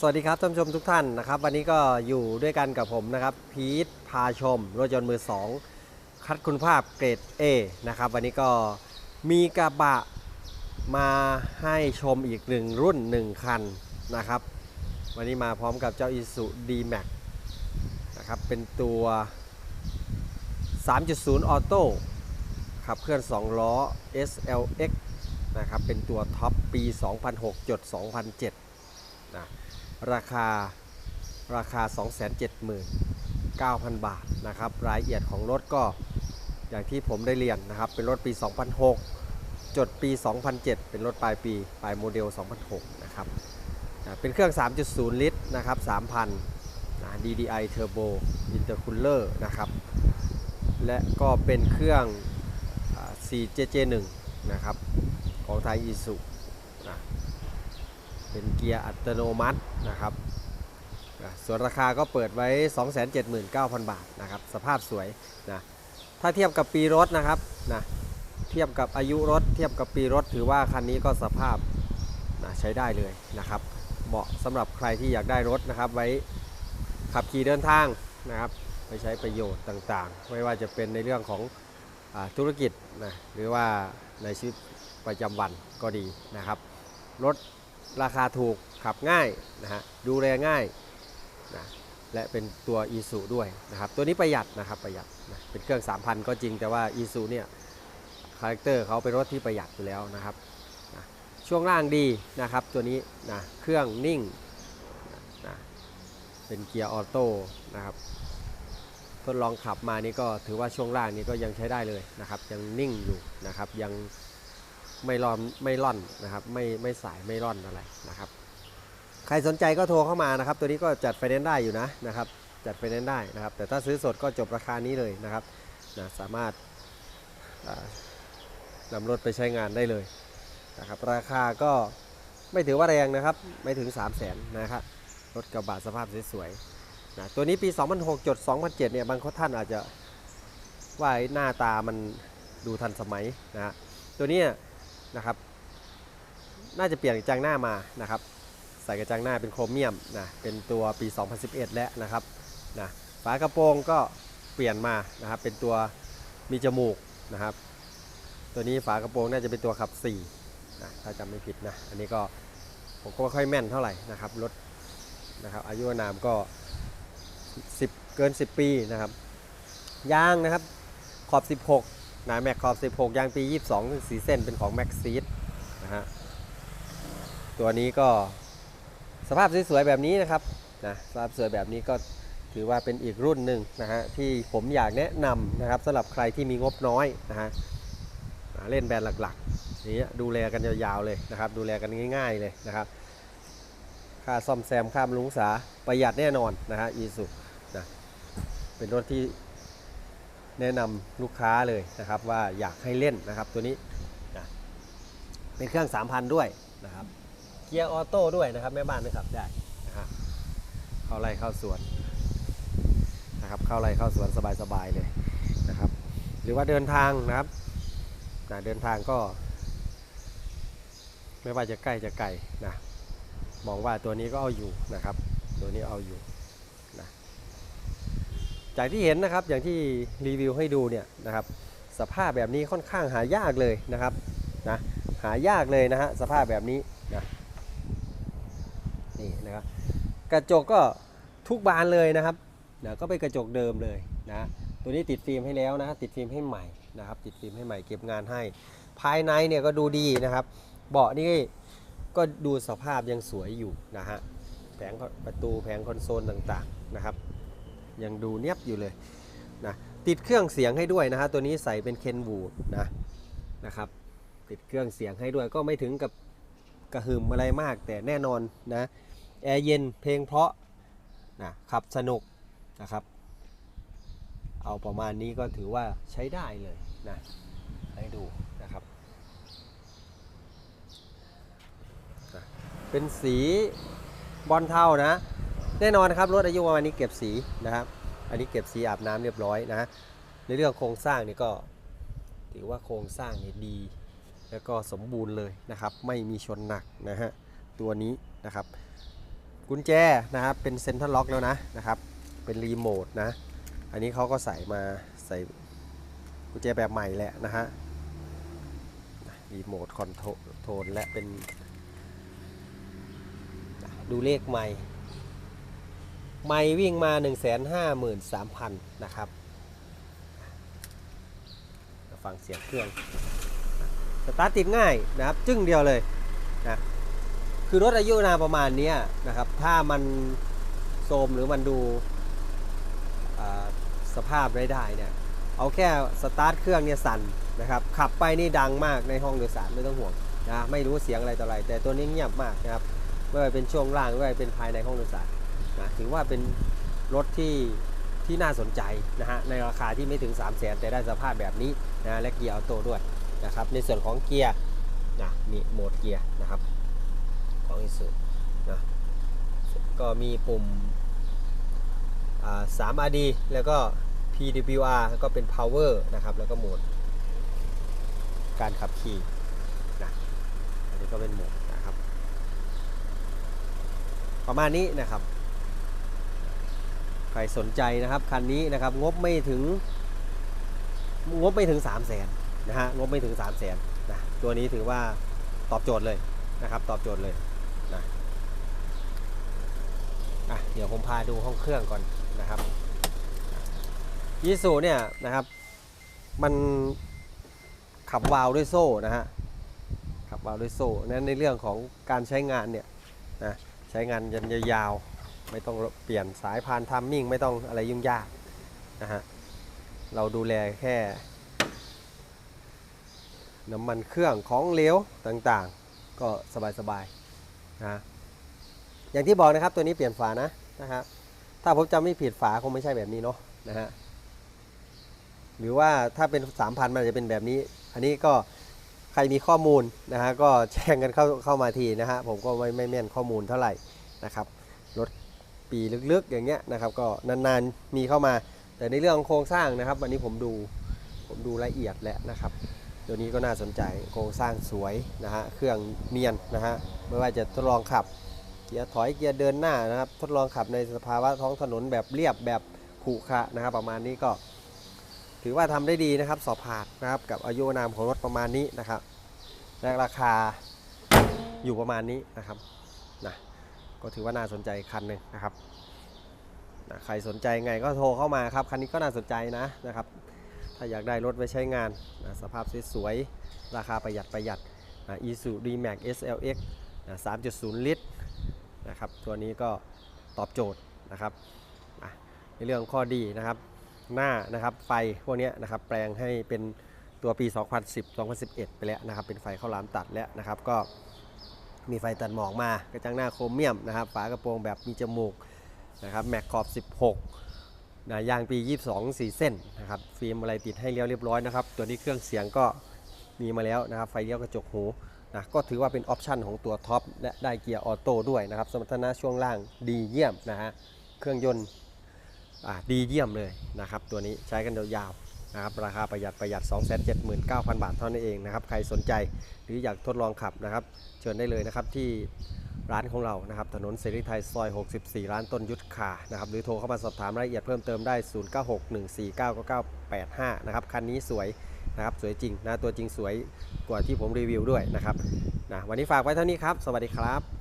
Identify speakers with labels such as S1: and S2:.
S1: สวัสดีครับท่านผู้ชมทุกท่านนะครับวันนี้ก็อยู่ด้วยกันกับผมนะครับพีทพาชมรถยนต์มือ 2 คัดคุณภาพเกรด A นะครับวันนี้ก็มีกระบะมาให้ชมอีกหนึ่งรุ่น 1 คันนะครับ วันนี้มาพร้อมกับเจ้า Isuzu D-Max นะครับเป็นตัว 3.0 Auto ขับเคลื่อน 2 ล้อ SLX นะครับเป็นตัวท็อปปี 2006จด2007นะ ราคาราคา 279,000 บาทนะครับรายละเอียดของรถก็อย่างที่ผมได้เรียนนะครับ เป็นรถปี 2006 จดปี 2007 เป็นรถปลายปีปลายโมเดล 2006 นะครับเป็นเครื่อง 3.0 ลิตรนะครับ 3,000นะ DDI Turbo Intercooler นะครับ และก็เป็นเครื่อง 4JJ1 นะครับ ของไทยอีสุ เป็นเกียร์อัตโนมัตินะครับ ส่วนราคาก็เปิดไว้ 279,000 บาทนะครับ สภาพสวยนะถ้าเทียบกับปีรถนะครับนะเทียบกับอายุรถ เทียบกับปีรถ ถือว่าคันนี้ก็สภาพนะใช้ได้เลยนะครับ เหมาะสำหรับใครที่อยากได้รถนะครับ ไว้ขับขี่เดินทางนะครับ ไปใช้ประโยชน์ต่างๆ ไม่ว่าจะเป็นในเรื่องของอธุรกิจนะหรือว่าในชีวิตประจำวันก็ดีนะครับ รถ ราคาถูกขับง่ายนะฮะดูแลง่ายนะและเป็นตัว e ซูด้วยนะครับตัวนี้ประหยัดนะครับประหยัดนะเป็นเครื่อง 3,000 ก็จริงแต่ว่า e ซูเนี่ยคาแรคเตอร์เขาเป็นรถที่ประหยัดอยู่แล้วนะครับนะช่วงล่างดีนะครับตัวนี้นะเครื่องนิ่งนะนะเป็นเกียร์ออโต้นะครับทดลองขับมานี่ก็ถือว่าช่วงล่างนี้ก็ยังใช้ได้เลยนะครับยังนิ่งอยู่นะครับยัง ไม่ร่อนไม่ร่อนนะครับ ไม่ไม่สายไม่ร่อนอะไรนะครับ ใครสนใจก็โทรเข้ามานะครับ ตัวนี้ก็จัดไฟแนนซ์ได้อยู่นะนะครับ จัดไฟแนนซ์ได้นะครับ แต่ถ้าซื้อสดก็จบราคานี้เลยนะครับนะสามารถอ่านำรถไปใช้งานได้เลยนะครับ ราคาก็ไม่ถือว่าแรงนะครับ ไม่ถึง 3 0 0แสนนะครับรถกระบะสภาพสวยๆนะตัวนี้ปี 2006จด2007เนี่ยบางท่านอาจจะว่าหน้าตามันดูทันสมัยนะตัวนี้ นะครับ น่าจะเปลี่ยนกระจังหน้ามานะครับ ใส่กระจังหน้าเป็นโครเมียมนะเป็นตัวปี 2011 แล้วนะครับนะฝากระโปรงก็เปลี่ยนมานะครับเป็นตัวมีจมูกนะครับ ตัวนี้ฝากระโปรงน่าจะเป็นตัวขับ4นะถ้าจำไม่ผิดนะอันนี้ก็ผมก็ไม่ค่อยแม่นเท่าไหร่นะครับรถนะครับอายุนามก็ 10 เกิน 10 ปีนะครับยางนะครับขอบ 16 นะแม็กขอบ 16 ยางปี 22สีเส้นเป็นของแม็กซีดนะฮะ ตัวนี้ก็สภาพสวยๆแบบนี้นะครับนะสภาพสวยแบบนี้ก็ถือว่าเป็นอีกรุ่นหนึ่งนะฮะที่ผมอยากแนะนำนะครับสำหรับใครที่มีงบน้อยนะฮะเล่นแบรนด์หลักๆนี้ดูแลกันยาวๆเลยนะครับ ดูแลกันง่าย ๆเลยนะครับ ค่าซ่อมแซมค่าบำรุงรักษาประหยัดแน่นอนนะฮะอีสุนะเป็นรถที่ แนะนำลูกค้าเลยนะครับว่าอยากให้เล่นนะครับตัวนี้นะเป็นเครื่อง 3,000 ด้วยนะครับเกียร์ออโต้ด้วยนะครับแม่บ้านนะครับได้นะครับเข้าไร่เข้าสวนนะครับเข้าไร่เข้าสวนสบายๆเลยนะครับ หรือว่าเดินทางนะครับนะเดินทางก็ ไม่ว่าจะใกล้จะไกลนะมองว่าตัวนี้ก็เอาอยู่นะครับ ตัวนี้เอาอยู่ จากที่เห็นนะครับอย่างที่รีวิวให้ดูเนี่ยนะครับสภาพแบบนี้ค่อนข้างหายากเลยนะครับนะหายากเลยนะฮะสภาพแบบนี้นะนี่นะครับกระจกก็ทุกบานเลยนะครับเดี๋ยวก็เป็นกระจกเดิมเลยนะตัวนี้ติดฟิล์มให้แล้วนะติดฟิล์มให้ใหม่นะครับติดฟิล์มให้ใหม่เก็บงานให้ ภายในเนี่ยก็ดูดีนะครับ เบาะนี่ก็ดูสภาพยังสวยอยู่นะฮะแผงประตูแผงคอนโซลต่างๆนะครับ ยังดูเนียบอยู่เลยนะติดเครื่องเสียงให้ด้วยนะฮะตัวนี้ใส่เป็นเคนวูดนะนะครับติดเครื่องเสียงให้ด้วยก็ไม่ถึงกับกระหึ่มอะไรมากแต่แน่นอนนะแอร์เย็นเพลงเพราะนะขับสนุกนะครับ เอาประมาณนี้ก็ถือว่าใช้ได้เลยนะให้ดูนะครับนะเป็นสีบอลเทานะ แน่นอนนะครับรถอายุประมาณนี้เก็บสีนะครับ อันนี้เก็บสีอาบน้ำเรียบร้อยนะในเรื่องโครงสร้างนี่ก็ถือว่าโครงสร้างนี่ดี แล้วก็สมบูรณ์เลยนะครับ ไม่มีชนหนักนะฮะตัวนี้นะครับ กุญแจนะครับเป็นเซ็นทรัลล็อกแล้วนะนะครับ เป็นรีโมทนะ อันนี้เขาก็ใส่มาใส่กุญแจแบบใหม่แหละนะฮะรีโมทคอนโทรลและเป็นดูเลขใหม่ ไม่วิ่งมา 1 5 3 0 0 0 นะครับ ฟังเสียงเครื่อง สตาร์ทติดง่ายนะครับ จึ้งเดียวเลยนะ คือรถอายุนานประมาณนี้นะครับ ถ้ามันโทมหรือมันดูสภาพได้ได้เนี่ย เอาแค่สตาร์ทเครื่องเนี่ยสั่นนะครับ ขับไปนี่ดังมากในห้องโดยสารไม่ต้องห่วงนะ ไม่รู้เสียงอะไรต่ออะไร แต่ตัวนี้เงียบมากนะครับ ไม่ว่าเป็นช่วงล่างไม่ว่าเป็นภายในห้องโดยสาร นะถือว่าเป็นรถที่ที่น่าสนใจนะฮะในราคาที่ไม่ถึง 3 0 0แสนแต่ได้สภาพแบบนี้นะและเกียร์ออโต้ด้วยนะครับในส่วนของเกียร์นะนี่โหมดเกียร์นะครับของอิสุนะก็มีปุ่มอ่า 3RD แล้วก็ PWR แล้วก็เป็น power นะครับแล้วก็โหมดการขับขี่นะอันนี้ก็เป็นโหมดนะครับ ประมาณนี้นะครับ รสนใจนะครับคันนี้นะครับงบไม่ถึง งบไม่ถึง 3 0 0แสนนะฮะงบไม่ถึง 3 0 0แสนนะตัวนี้ถือว่าตอบโจทย์เลยนะครับ ตอบโจทย์เลยนะอะเดี๋ยวผมพาดูห้องเครื่องก่อนนะครับยีสูเนี่ยนะครับ มันขับวาล์วด้วยโซ่นะฮะขับวาล์วด้วยโซ่นั้นในเรื่องของการใช้งานเนี่ยนะใช้งานยันยาวๆ ไม่ต้องเปลี่ยนสายพานทัมมิ่งไม่ต้องอะไรยุ่งยากนะฮะเราดูแลแค่ น้ำมันเครื่องของเหลวต่างๆ ก็สบายๆนะอย่างที่บอกนะครับตัวนี้เปลี่ยนฝานะนะครับถ้าผมจำไม่ผิดฝาคงไม่ใช่แบบนี้เนาะนะฮะหรือว่าถ้าเป็น 3,000 มันจะเป็นแบบนี้ อันนี้ก็ใครมีข้อมูลนะฮะก็แจ้งกันเข้าเข้ามาทีนะฮะผมก็ไม่ไม่แม่นข้อมูลเท่าไหร่นะครับรถ ปีลึกๆอย่างเงี้ยนะครับก็นานๆมีเข้ามา แต่ในเรื่องโครงสร้างนะครับ วันนี้ผมดูผมดูละเอียดแล้วนะครับตัวนี้ก็น่าสนใจโครงสร้างสวยนะฮะเครื่องเนียนนะฮะไม่ว่าจะทดลองขับเกียร์ถอยเกียร์เดินหน้านะครับทดลองขับในสภาวะท้องถนนแบบเรียบแบบขรุขระนะครับ ประมาณนี้ก็ ถือว่าทำได้ดีนะครับสอบผ่านนะครับกับอายุนามของรถประมาณนี้นะครับและราคาอยู่ประมาณนี้นะครับ ก็ถือว่าน่าสนใจคันหนึ่งนะครับนะใครสนใจไงก็โทรเข้ามาครับ คันนี้ก็น่าสนใจนะนะครับ ถ้าอยากได้รถไว้ใช้งานนะสภาพสวยๆ ราคาประหยัดประหยัดนะ Isuzu D-Max SLX นะ3.0 ลิตรนะครับตัวนี้ก็ตอบโจทย์นะครับอะในเรื่องข้อดีนะครับ หน้านะครับไฟพวกนี้นะครับแปลงให้เป็นตัวปี 2010 2011 ไปแล้วนะครับ เป็นไฟข้าวหลามตัดแล้วนะครับก็ มีไฟตัดหมอกมากระจังหน้าโครเมียมนะครับฝากระโปรงแบบมีจมูกนะครับแม็กขอบ 16นะยางปี 22 4 เส้นนะครับฟิล์มอะไรติดให้เลี้ยวเรียบร้อยนะครับตัวนี้เครื่องเสียงก็มีมาแล้วนะครับไฟเลี้ยวกระจกหูนะก็ถือว่าเป็นออปชันของตัวท็อปและได้เกียร์ออโต้ด้วยนะครับสมรรถนะช่วงล่างดีเยี่ยมนะฮะเครื่องยนต์ดีเยี่ยมเลยนะครับตัวนี้ใช้กันยาวๆ นะครับราคาประหยัดประหยัด 279,000 บาทเท่านั้นเองนะครับใครสนใจหรืออยากทดลองขับนะครับ เชิญได้เลยนะครับที่ร้านของเรานะครับถนนเสรีไทยซอย 64 ร้านต้นยุทธคานะครับหรือโทรเข้ามาสอบถามรายละเอียดเพิ่มเติมได้ 0961499985 นะครับคันนี้สวยนะครับสวยจริงนะตัวจริงสวยกว่าที่ผมรีวิวด้วยนะครับนะวันนี้ฝากไว้เท่านี้ครับ สวัสดีครับ